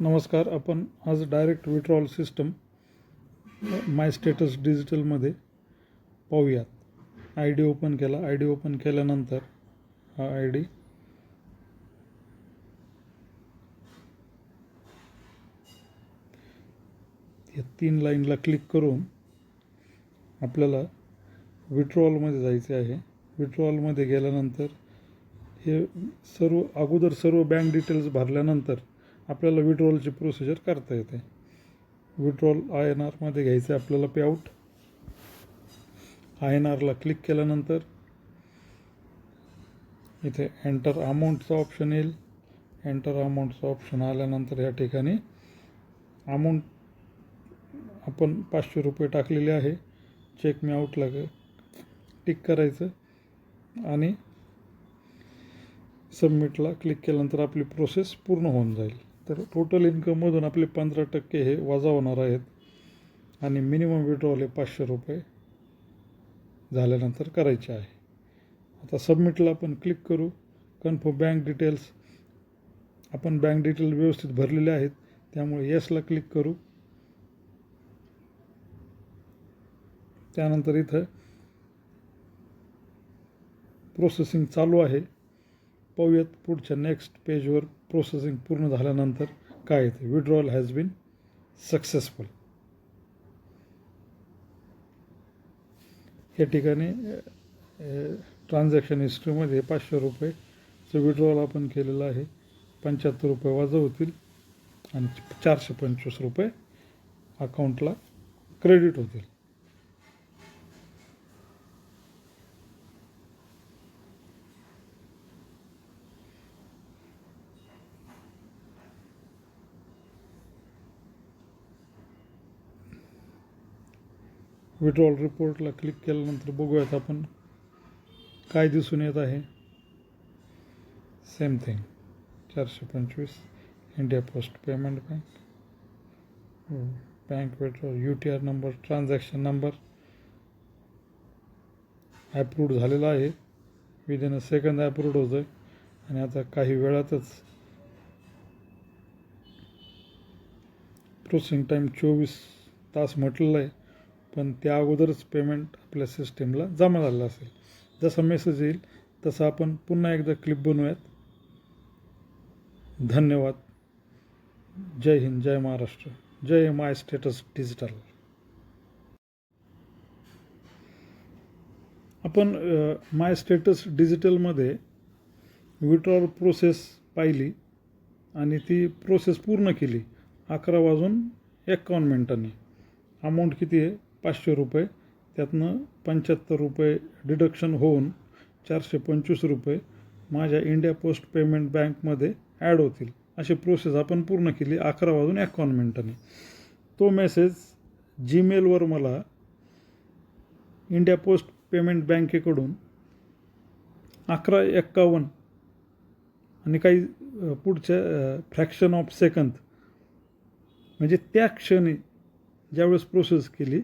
नमस्कार आपण आज direct withdrawal system my status डिजिटलमध्ये पाहूयात. आय डी ओपन केला. आय डी ओपन केल्यानंतर हा आय डी या तीन लाईनला क्लिक करून आपल्याला विड्रॉलमध्ये जायचे आहे. विड्रॉलमध्ये गेल्यानंतर हे सर्व अगोदर सर्व बँक डिटेल्स भरल्यानंतर आपल्याला विड्रॉलची प्रोसिजर करता येते. विड्रॉल आय एन आरमध्ये घ्यायचं आहे आपल्याला पेआउट आय एन आरला क्लिक केल्यानंतर इथे एंटर अमाऊंटचा ऑप्शन येईल. एंटर अमाऊंटचा ऑप्शन आल्यानंतर या ठिकाणी अमाऊंट आपण पाचशे रुपये टाकलेले आहे. चेक मी आउटला टिक करायचं आणि सबमिटला क्लिक केल्यानंतर आपली प्रोसेस पूर्ण होऊन जाईल. तर टोटल इन्कममधून आपले पंधरा टक्के हे वजा होणार आहेत. आणि मिनिमम विड्रॉल हे पाचशे रुपये झाल्यानंतर करायचे आहे. आता सबमिटला आपण क्लिक करू. कन्फर्म बँक डिटेल्स आपण बँक डिटेल व्यवस्थित भरलेले आहेत. त्यामुळे येसला क्लिक करू. त्यानंतर इथं प्रोसेसिंग चालू आहे. पाहूयात पुढच्या नेक्स्ट पेजवर प्रोसेसिंग पूर्ण झाल्यानंतर काय येते? विड्रॉल हॅज बीन सक्सेसफुल या ठिकाणी ट्रान्झॅक्शन हिस्ट्रीमध्ये पाचशे रुपयेचं विड्रॉल आपण केलेलं आहे. पंच्याहत्तर रुपये वाजव होतील आणि चारशे पंचवीस रुपये अकाउंटला क्रेडिट होतील. विड्रॉल रिपोर्टला क्लिक केल्यानंतर बघूयात आपण काय दिसून येत आहे. सेम थिंग चारशे पंचवीस. India post payment bank bank withdrawal U T R number transaction number approved झालेला आहे. विदिन अ सेकंद ॲप्रूव्ड होतं आहे आणि आता काही वेळातच प्रोसेसिंग टाईम चोवीस तास म्हटलेलं आहे. पण त्या अगोदरच पेमेंट आपल्या सिस्टीमला जमा झालेला असेल. जसा मेसेज येईल तसं आपण पुन्हा एकदा क्लिप बनवूयात. धन्यवाद. जय हिंद जय महाराष्ट्र. जय माय स्टेटस डिजिटल आपण माय स्टेटस डिजिटलमध्ये विड्रॉल प्रोसेस पाहिली आणि ती प्रोसेस पूर्ण केली. अकरा वाजून एकावन्न मिनटांनी. अमाऊंट किती आहे? पाचशे रुपये त्यातनं पंच्याहत्तर रुपये डिडक्शन होऊन चारशे पंचवीस रुपये माझ्या इंडिया पोस्ट पेमेंट बँकमध्ये ॲड होतील. अशी प्रोसेस आपण पूर्ण केली अकरा वाजून एकावन्न मिनटांनी. तो मेसेज जीमेलवर मला इंडिया पोस्ट पेमेंट बँकेकडून अकरा एक्कावन्न आणि काही पुढच्या फ्रॅक्शन ऑफ सेकंद म्हणजे त्या क्षणी ज्यावेळेस प्रोसेस केली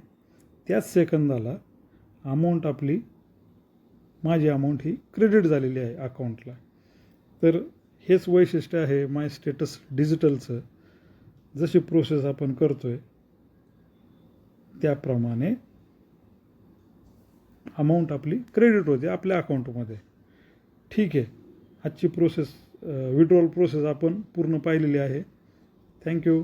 त्याच सेकंदाला अमाऊंट आपली माझी अमाऊंट ही क्रेडिट झालेली आहे अकाउंटला तर हेच वैशिष्ट्य आहे माय स्टेटस डिजिटलचं जशी प्रोसेस आपण करतो आहे त्याप्रमाणे अमाऊंट आपली क्रेडिट होते आपल्या अकाउंटमध्ये ठीक आहे. आजची प्रोसेस विड्रॉल प्रोसेस आपण पूर्ण पाहिलेली आहे. थँक्यू